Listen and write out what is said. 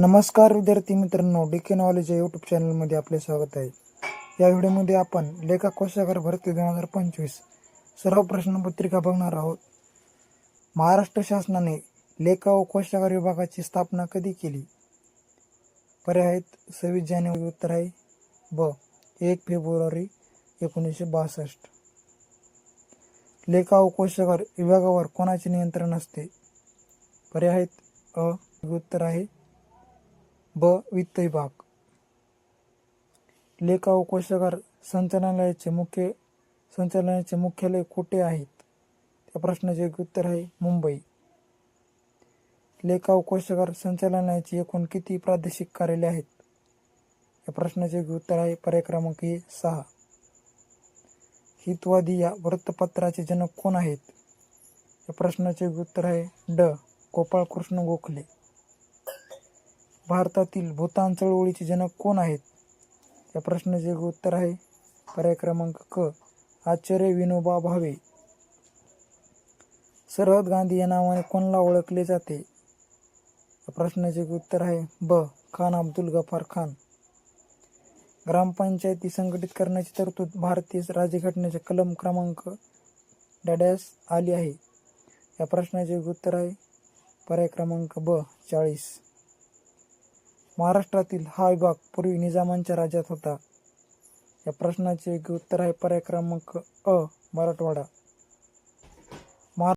नमस्कार विद्यार्थी मित्रांनो डी के नॉलेज या यूट्यूब चॅनलमध्ये आपले स्वागत आहे. या व्हिडिओमध्ये आपण लेखा कोशागार भरती दोन हजार पंचवीस सर्व प्रश्नपत्रिका बघणार आहोत. महाराष्ट्र शासनाने लेखा व कोशागार विभागाची स्थापना कधी केली? पर्याय आहेत. सव्वीस जानेवारी उत्तर आहे. ब. एक फेब्रुवारी एकोणीसशे बासष्ट. लेखा व कोशागार विभागावर कोणाचे नियंत्रण असते? पर्याय आहेत. अ. उत्तर आहे. ब. वित्त विभाग लेखा व कोशागार संचालनालयाचे मुख्य संचालनालयाचे मुख्यालय कुठे आहेत? त्या प्रश्नाचे उत्तर आहे मुंबई. लेखा व कोशागार संचालनालयाची एकूण किती प्रादेशिक कार्यालय आहेत? या प्रश्नाचे उत्तर आहे पर्याय क्रमांक हे सहा. हितवादी या वृत्तपत्राचे जनक कोण आहेत? या प्रश्नाचे उत्तर आहे ड. गोपाळकृष्ण गोखले. भारतातील भूतान चळवळीचे जनक कोण आहेत? या प्रश्नाचे एक उत्तर आहे. पर्याय क्रमांक क. आचार्य विनोबा भावे. सरहद गांधी या नावाने कोणाला ओळखले जाते? या प्रश्नाचे एक उत्तर आहे. ब. खान अब्दुल गफार खान. ग्रामपंचायती संघटित करण्याची तरतूद भारतीय राज्यघटनेच्या कलम क्रमांक डॅडॅस आली आहे. या प्रश्नाचे एक उत्तर आहे. पर्याय क्रमांक ब. चाळीस. महाराष्ट्रातील हा विभाग पूर्वी निजामांच्या राज्यात होता. या प्रश्नाचे योग्य उत्तर आहे पर्याय क्रमांक अ मराठवाडा.